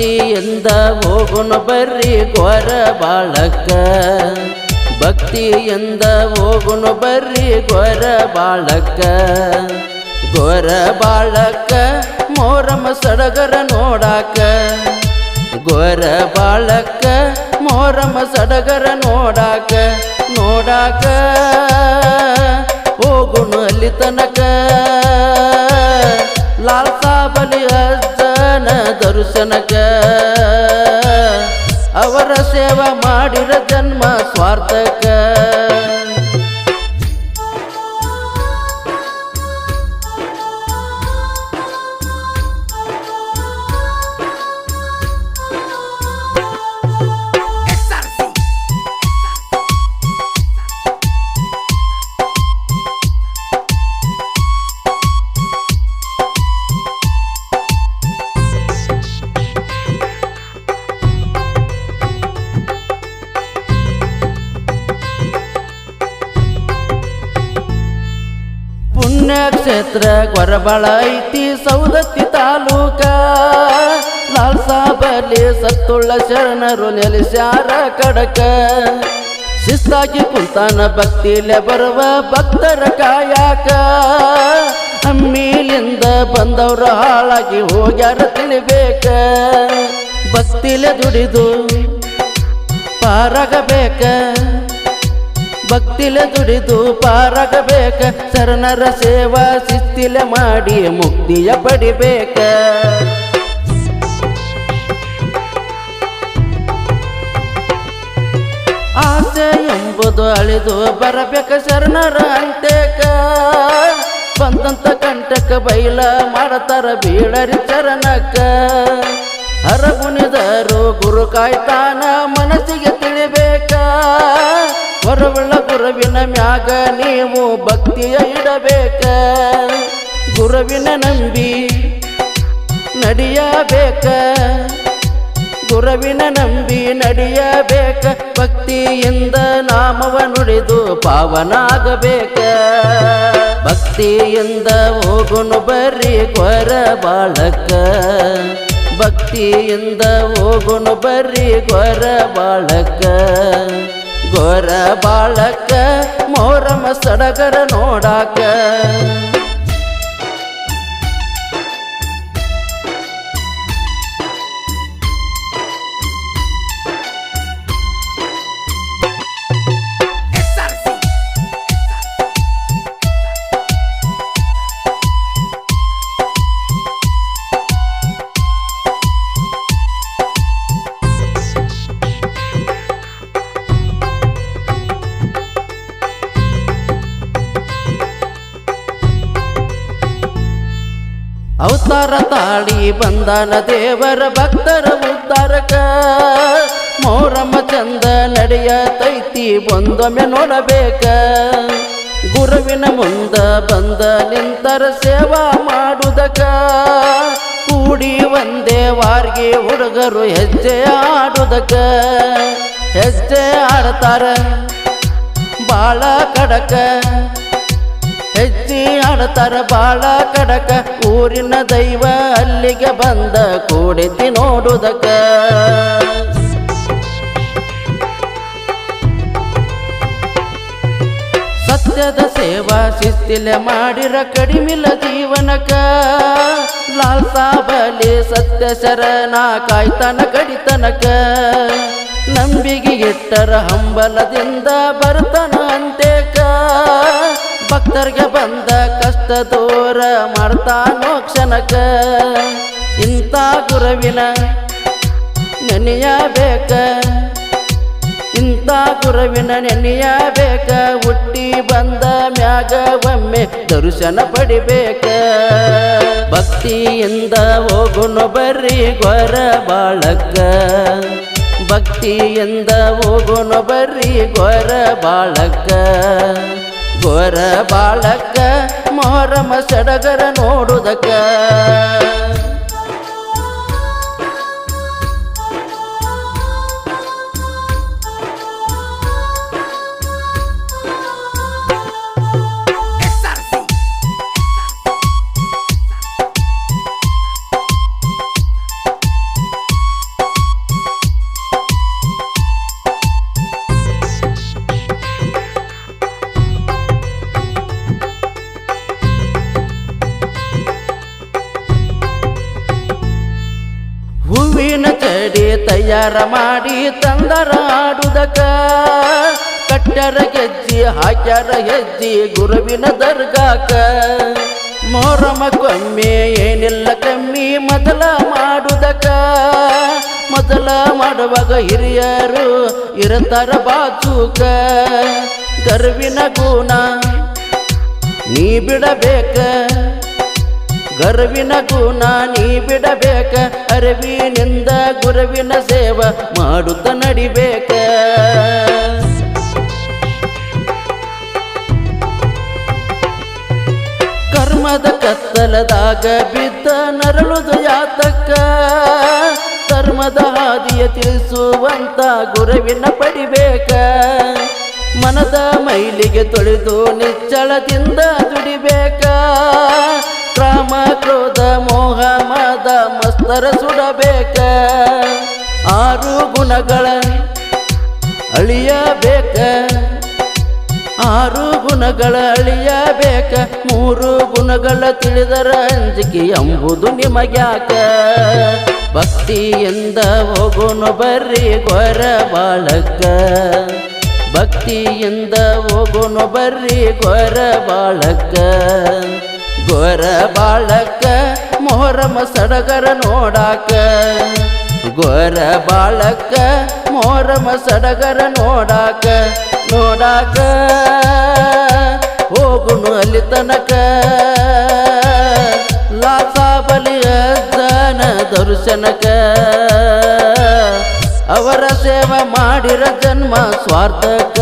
ಭಕ್ತಿಯಿಂದ ಹೋಗುಣ ಬರ್ರಿ ಘೋರ ಬಾಳಕ್ಕ ಭಕ್ತಿಯಿಂದ ಹೋಗುಣ ಬರ್ರಿ ಘೋರ ಬಾಳಕ್ಕ ಘೋರ ಬಾಳಕ್ಕ ಮೋರಮ್ಮ ಸಡಗರ ನೋಡಾಕ ಘೋರ ಬಾಳಕ್ಕ ಮೋರಮ್ಮ ಸಡಗರ ನೋಡಾಕ ನೋಡಾಕ ಹೋಗುಣ ಅಲ್ಲಿ ತನಕ ಲಾಲ್ಸಾ ಬಲಿ ಅಜ್ಜನ ದರ್ಶನಕ ಮಾಡಿರ ಜನ್ಮ ಸ್ವಾರ್ಥಕ ಪುಣ್ಯಕ್ಷೇತ್ರ ಗೊರಬಳ ಐತಿ ಸೌದತ್ತಿ ತಾಲೂಕ. ಲಾಲ್ ಬಲಿ ಸತ್ತುಳ್ಳ ಶರಣರು ನೆಲೆಸ್ಯಾರ ಕಡಕ. ಶಿಸ್ತಾಗಿ ಕುಲ್ತಾನ ಭಕ್ತಿಲೆ ಬರುವ ಭಕ್ತರ ಕಾಯಾಕ. ಅಮ್ಮಿಲಿಂದ ಬಂದವ್ರ ಹಾಳಾಗಿ ಹೋಗ್ಯಾರ ತಿಳಿಬೇಕ ಭಕ್ತಿಲೆ ದುಡಿದು ಪಾರಾಗಬೇಕ. ಭಕ್ತಿಲೆ ದುಡಿದು ಪಾರಾಗಬೇಕ, ಶರಣರ ಸೇವಾ ಶಿಸ್ತಿಲ ಮಾಡಿ ಮುಕ್ತಿಯ ಪಡಿಬೇಕ. ಆಸೆ ಎಂಬುದು ಅಳಿದು ಬರಬೇಕ ಶರಣರ ಅಂತ್ಯಕ ಬಂದಂತ ಕಂಟಕ ಬೈಲ ಮಾಡತಾರ ಬೀಳರಿ ಚರಣಕ್ಕ. ಹರಗುಣಿದರು ಗುರು ಕಾಯ್ತಾನ ಮನಸ್ಸಿಗೆ ತಿಳಿಬೇಕ. ಹೊರವುಳ್ಳ ಗುರುವಿನ ಮ್ಯಾಗ ನೀವು ಭಕ್ತಿಯ ಇಡಬೇಕ. ಗುರುವಿನ ನಂಬಿ ನಡಿಯಬೇಕ. ಗುರುವಿನ ನಂಬಿ ನಡೆಯಬೇಕ. ಭಕ್ತಿಯಿಂದ ನಾಮವ ನುಡಿದು ಪಾವನಾಗಬೇಕ. ಭಕ್ತಿಯಿಂದ ಹೋಗುನು ಬರ್ರಿ ಗೊರ ಬಾಳಕ್ಕ ಭಕ್ತಿಯಿಂದ ಹೋಗುನು ಬರ್ರಿ ಗೊರ ಬಾಳಕ್ಕ ಗೊರ ಬಾಳಕ ಮೋರಮ ಸಡಗರ ನೋಡಾಕ. ಅವತಾರ ತಾಳಿ ಬಂದನ ದೇವರ ಭಕ್ತರ ಉದ್ದಾರಕ ಮೋರಮ್ಮ ಚಂದ ನಡೆಯತೈತಿ ಒಂದೊಮ್ಮೆ ನೋಡಬೇಕ. ಗುರುವಿನ ಮುಂದ ಬಂದ ನಿಂತರ ಸೇವಾ ಮಾಡುದಕ. ಕೂಡಿ ಒಂದೇ ವಾರ್ಗೆ ಹುಡುಗರು ಹೆಜ್ಜೆ ಆಡುದಕ. ಹೆಜ್ಜೆ ಆಡ್ತಾರ ಬಾಳ ಕಡಕ. ಹೆಜ್ಜೆ ಆಡತಾರ ಬಾಳ ಕಡಕ, ಊರಿನ ದೈವ ಅಲ್ಲಿಗೆ ಬಂದ ಕೂಡಿತಿ ನೋಡುದಕ ಸತ್ಯದ ಸೇವಾ ಶಿಸ್ತಿಲೆ ಮಾಡಿರ ಕಡಿಮಿಲ್ಲ ಜೀವನಕ ಲಾಲ್ ಸಾಬಲಿ ಸತ್ಯ ಶರಣ ಕಾಯ್ತನ ಕಡಿತನಕ ನಂಬಿಗೆ ಇಟ್ಟರ ಹಂಬಲದಿಂದ ಬರ್ತನ ಅಂತೇಕ. ಭಕ್ತರಿಗೆ ಬಂದ ಕಷ್ಟ ದೂರ ಮಾಡ್ತಾನೋ ಕ್ಷಣಕ ಇಂಥ ಗುರುವಿನ ನೆನೆಯಬೇಕ. ಇಂಥ ಗುರುವಿನ ನೆನೆಯಬೇಕ. ಹುಟ್ಟಿ ಬಂದ ಮ್ಯಾಗ ಒಮ್ಮೆ ದರ್ಶನ ಪಡಿಬೇಕ. ಭಕ್ತಿಯಿಂದ ಹೋಗುನು ಬರ್ರಿ ಗೊರ ಬಾಳಕ್ಕ. ಭಕ್ತಿಯಿಂದ ಹೋಗುನು ಬರ್ರಿ ಗೊರ ಬಾಳಕ್ಕ. ಗೊರ ಬಾಳಕ್ಕ ಮೊಹರಮ ಸಡಗರ ನೋಡುದಕ್ಕ. ತಯಾರ ಮಾಡಿ ತಂದರ ಆಡುದಕ ಕಟ್ಟರ ಗೆಜ್ಜಿ, ಹಾಕ್ಯಾರ ಹೆಜ್ಜಿ, ಗುರುವಿನ ದರ್ಗಾಕ. ಮೊರಮ ಕೊಮ್ಮೆ ಏನಿಲ್ಲ ಕಮ್ಮಿ ಮೊದಲ ಮಾಡುದಕ. ಮೊದಲ ಮಾಡುವಾಗ ಹಿರಿಯರು ಇರತಾರ ಬಾಚೂಕ. ಗರ್ವಿನ ಗುಣ ನೀ ಬಿಡಬೇಕ. ಗರ್ವಿನ ಗುಣ ನೀ ಬಿಡಬೇಕ, ಅರಿವಿನಿಂದ ಗುರುವಿನ ಸೇವ ಮಾಡುತ್ತ ನಡಿಬೇಕ. ಕರ್ಮದ ಕತ್ತಲದಾಗ ಬಿದ್ದ ನರಳುದು ಯಾತಕ್ಕ? ಧರ್ಮದ ಹಾದಿಯ ತಿಳಿಸುವಂತ ಗುರುವಿನ ಪಡಿಬೇಕ? ಮನದ ಮೈಲಿಗೆ ತೊಳೆದು ನಿಚ್ಚಳದಿಂದ ದುಡಿಬೇಕ? ಕ್ರಾಮ ಕ್ರೋಧ, ಮೋಹ, ಮದ, ಮಸ್ತರ ಸುಡಬೇಕ. ಆರು ಗುಣಗಳ ಅಳಿಯಬೇಕ. ಆರು ಗುಣಗಳ ಅಳಿಯಬೇಕ. ಮೂರು ಗುಣಗಳ ತಿಳಿದರ ಅಂಜಿಕೆ ಎಂಬುದು ನಿಮಗ್ಯಾಕ. ಭಕ್ತಿಯಿಂದ ಹೋಗೋನು ಬರ್ರಿ ಗೊರ ಬಾಳಕ್ಕ. ಭಕ್ತಿಯಿಂದ ಹೋಗೋನು ಬರ್ರಿ ಗೊರ ಬಾಳಕ್ಕ. ಗೊರ ಬಾಳಕ, ಮೊಹರಮ ಸಡಗರ ನೋಡಾಕ. ಗೊರ ಬಾಳಕ, ಮೊಹರಮ ಸಡಗರ ನೋಡಾಕ. ನೋಡಾಕ, ಹೋಗುನು ಅಲ್ಲಿ ತನಕ. ಲಾಸಾ ಬಲಿಯ ಜನ ದರ್ಶನಕ. ಅವರ ಸೇವೆ ಮಾಡಿರ ಜನ್ಮ ಸ್ವಾರ್ಥಕ.